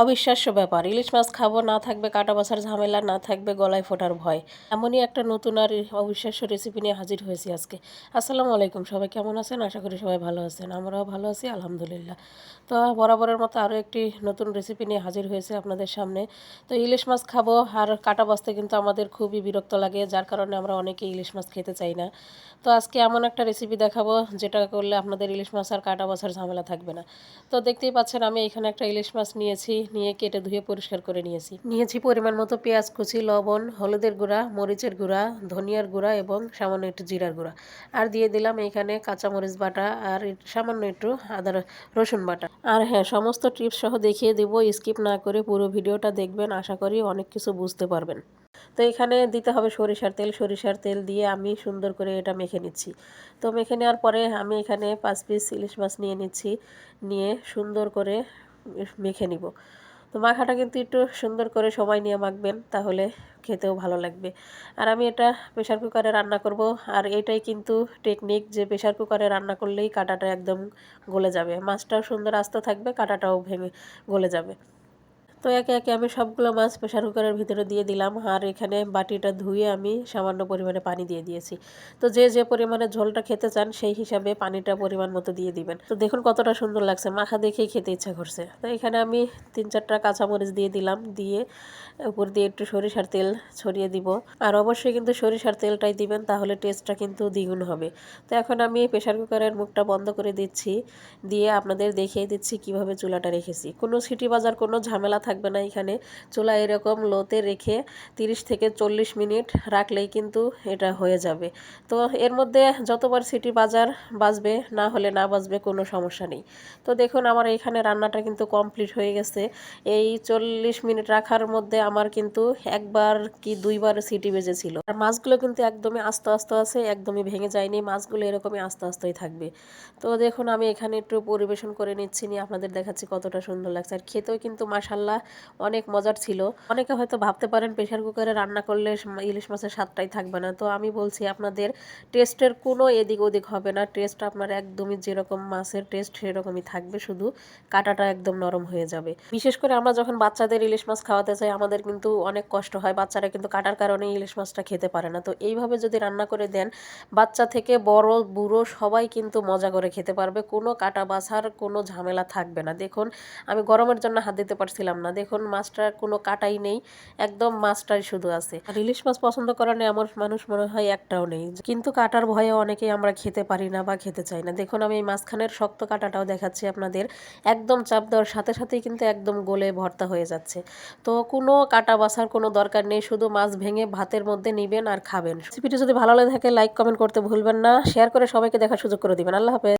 অবিশ্বাস্য ব্যাপার। ইলিশ মাছ খাব, না থাকবে কাটা বাছার ঝামেলা, না থাকবে গলায় ফোটার ভয়। এমনই একটা নতুন আর অবিশ্বাস্য রেসিপি নিয়ে হাজির হয়েছি আজকে। আসসালামু আলাইকুম, সবাই কেমন আছেন? আশা করি সবাই ভালো আছেন। আমরাও ভালো আছি, আলহামদুলিল্লাহ। তো বরাবরের মতো আরও একটি নতুন রেসিপি নিয়ে হাজির হয়েছে আপনাদের সামনে। তো ইলিশ মাছ খাব আর কাটা বাছতে কিন্তু আমাদের খুবই বিরক্ত লাগে, যার কারণে আমরা অনেকে ইলিশ মাছ খেতে চাই না। তো আজকে এমন একটা রেসিপি দেখাবো, যেটা করলে আপনাদের ইলিশ মাছ আর কাটা বাছার ঝামেলা থাকবে না। তো দেখতেই পাচ্ছেন, আমি এখানে একটা ইলিশ মাছ নিয়েছি। নিয়ে কেটে ধুয়ে পরিষ্কার করে নিয়েছি। নিয়েছি পরিমাণ মতো পেঁয়াজ কুচি, লবণ, হলুদের গুঁড়া, মরিচের গুঁড়া, ধনিয়ার গুঁড়া এবং সামান্য একটু জিরার গুঁড়া। আর দিয়ে দিলাম এখানে কাঁচামরিচ বাটা আর সামান্য একটু আদা রসুন বাটা। আর হ্যাঁ সমস্ত টিপস সহ দেখিয়ে দেবো, স্কিপ না করে পুরো ভিডিওটা দেখবেন, আশা করি অনেক কিছু বুঝতে পারবেন। তো এখানে দিতে হবে সরিষার তেল সরিষার তেল দিয়ে আমি সুন্দর করে এটা মেখে নিচ্ছি। তো মেখে নেওয়ার পরে আমি এখানে পাঁচ পিস ইলিশ মাছ নিয়ে নিচ্ছি। নিয়ে সুন্দর করে মেখে নিব। তো মাখাটা কিন্তু একটু সুন্দর করে সময় নিয়ে মাখবেন, তাহলে খেতেও ভালো লাগবে। আর আমি এটা প্রেশার কুকারে রান্না করব, আর এটাই কিন্তু টেকনিক যে প্রেশার কুকারে রান্না করলেই কাঁটাটা একদম গলে যাবে। মাছটাও সুন্দর আস্তে থাকবে, কাঁটাটাও ভেঙে গলে যাবে। তো একে একে আমি সবগুলো মাছ প্রেশার কুকারের ভিতরে দিয়ে দিলাম আর এখানে বাটিটা ধুয়ে আমি সামান্য পরিমাণে পানি দিয়ে দিয়েছি। তো যে যে পরিমাণে ঝোলটা খেতে চান সেই হিসাবে পানিটা পরিমাণ মতো দিয়ে দিবেন। তো দেখুন কতটা সুন্দর লাগছে, মাখা দেখেই খেতে ইচ্ছা করছে। তো এখানে আমি তিন চারটা কাঁচামরিচ দিয়ে দিলাম, দিয়ে উপর দিয়ে একটু সরিষার তেল ছড়িয়ে দিব। আর অবশ্যই কিন্তু সরিষার তেলটাই দিবেন, তাহলে টেস্টটা কিন্তু দ্বিগুণ হবে। তো এখন আমি প্রেশার কুকারের মুখটা বন্ধ করে দিচ্ছি, দিয়ে আপনাদের দেখিয়ে দিচ্ছি কীভাবে চুলাটা রেখেছি। কোনো সিটি বাজার, কোনো ঝামেলা থাকবে না এখানে। চুলা এরকম লোতে রেখে 30 থেকে চল্লিশ মিনিট রাখলেই কিন্তু এটা হয়ে যাবে। তো এর মধ্যে যতবার সিটি বাজার বাজবে, না হলে না বাজবে কোনো সমস্যা নেই। তো দেখুন আমার এখানে রান্নাটা কিন্তু কমপ্লিট হয়ে গেছে। এই চল্লিশ মিনিট রাখার মধ্যে আমার কিন্তু একবার কি দুইবার সিটি বেজেছিল। আর মাছগুলো কিন্তু একদমই আস্তে আস্তে আছে, একদমই ভেঙে যায়নি। মাছগুলো এরকমই আস্তে আস্তেই থাকবে। তো দেখুন আমি এখানে একটু পরিবেশন করে নিচ্ছি, নিয়ে আপনাদের দেখাচ্ছি কতটা সুন্দর লাগছে। আর খেতেও কিন্তু মাসাল্লাহ অনেক মজার ছিল। অনেকে হয়তো ভাবতে পারেন প্রেশার কুকারে রান্না করলে ইলিশ মাছের স্বাদটাই থাকবে না। তো আমি বলছি আপনাদের টেস্টের কোনো এদিক ওদিক হবে না। টেস্ট আপনার একদমই যেরকম মাছের টেস্ট সেরকমই থাকবে। শুধু কাটাটা একদম নরম হয়ে যাবে। বিশেষ করে আমরা যখন বাচ্চাদের ইলিশ মাছ খাওয়াতে চাই, আমাদের কিন্তু অনেক কষ্ট হয়। বাচ্চারা কিন্তু কাটার কারণে ইলিশ মাছটা খেতে পারে না। তো এইভাবে যদি রান্না করে দেন, বাচ্চা থেকে বড়, বুড়ো সবাই কিন্তু মজা করে খেতে পারবে। কোনো কাটা বাছার কোনো ঝামেলা থাকবে না। দেখুন, আমি গরমের জন্য হাত দিতে পারছিলাম না। দেখুন, মাছটার কোনো কাটাই নেই, একদম মাছটাই শুধু আছে। আর ইলিশ মাছ পছন্দ করার এমন মানুষ মনে হয় একটাও নেই। কিন্তু কাটার ভয়ে অনেকেই আমরা খেতে পারি না বা খেতে চাই না। দেখুন, আমি এই শক্ত কাটাটাও দেখাচ্ছি আপনাদের। একদম চাপ দেওয়ার সাথে সাথেই কিন্তু একদম গোলে ভর্তা হয়ে যাচ্ছে। তো কোনো কাটা বাছার কোনো দরকার নেই, শুধু মাছ ভেঙে ভাতের মধ্যে নিবেন আর খাবেন। রেসিপিটি যদি ভালো লাগে থাকে, লাইক, কমেন্ট করতে ভুলবেন না। শেয়ার করে সবাইকে দেখার সুযোগ করে দিবেন। আল্লাহ হাফেজ।